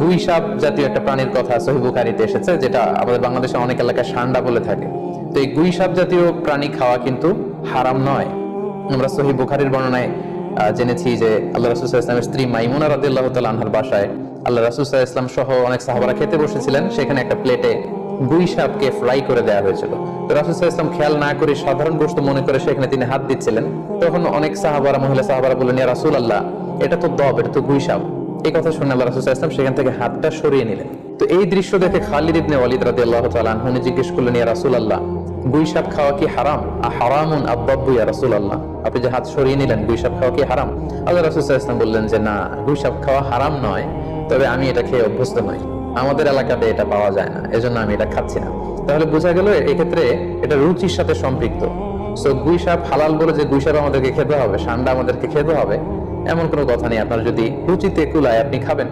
গুই সাপ জাতীয় একটা প্রাণীর কথা সহি বুখারিতে এসেছে, যেটা আমাদের বাংলাদেশে অনেক এলাকায় সান্ডা বলে থাকে। তো এই গুই সাপ জাতীয় প্রাণী খাওয়া কিন্তু হারাম নয়। আমরা সহি বুখারির বর্ণনায় জেনেছি যে আল্লাহ রাসুল ইসলামের স্ত্রী মাইমুনা রাদিল্লাহ আনহার বাসায় আল্লাহ রাসুল ইসলাম সহ অনেক সাহাবারা খেতে বসেছিলেন। সেখানে একটা প্লেটে গুই সাপকে ফ্রাই করে দেওয়া হয়েছিল। তো রাসুল ইসলাম খেয়াল না করে সাধারণ বস্তু মনে করে সেখানে তিনি হাত দিচ্ছিলেন। তখন অনেক সাহাবারা, মহিলা সাহাবারা বললেন রাসুল আল্লাহ এটা তো দব, এটা তো গুই সাপ। এই কথা শুনে আল্লাহ রাসুল ইসলাম সেখান থেকে হাতটা সরিয়ে নিলেন। তো এই দৃশ্য দেখে খালিদ ইবনে ওয়ালিদ রাদিয়াল্লাহু তাআলা আনহু উনি জিজ্ঞেস করলেন, ইয়া রাসূল আল্লাহ গুই সাপ খাওয়া কি হারাম? আ হারামুন আব্বাব্বু ইয়া রাসূল আল্লাহ আপনি যে হাত সরিয়ে নিলেন, গুই সাপ খাওয়া কি হারাম? আল্লাহ রাসূল ওয়াসাল্লাম বললেন যে, না, গুই সাপ খাওয়া হারাম নয়, তবে আমি এটা খেয়ে অভ্যস্ত নই। আমাদের এলাকাতে এটা পাওয়া যায় না, এজন্য আমি এটা খাচ্ছি না। তাহলে বোঝা গেল এক্ষেত্রে এটা রুচির সাথে সম্পৃক্ত। সো গুই সাপ হালাল বলে যে, গুই সাপ আমাদেরকে খেতে হবে, সান্ডা আমাদেরকে খেতে হবে এমন কোনো কথা নেই। আপনার যদি রুচিতে কুলায় আপনি খাবেন।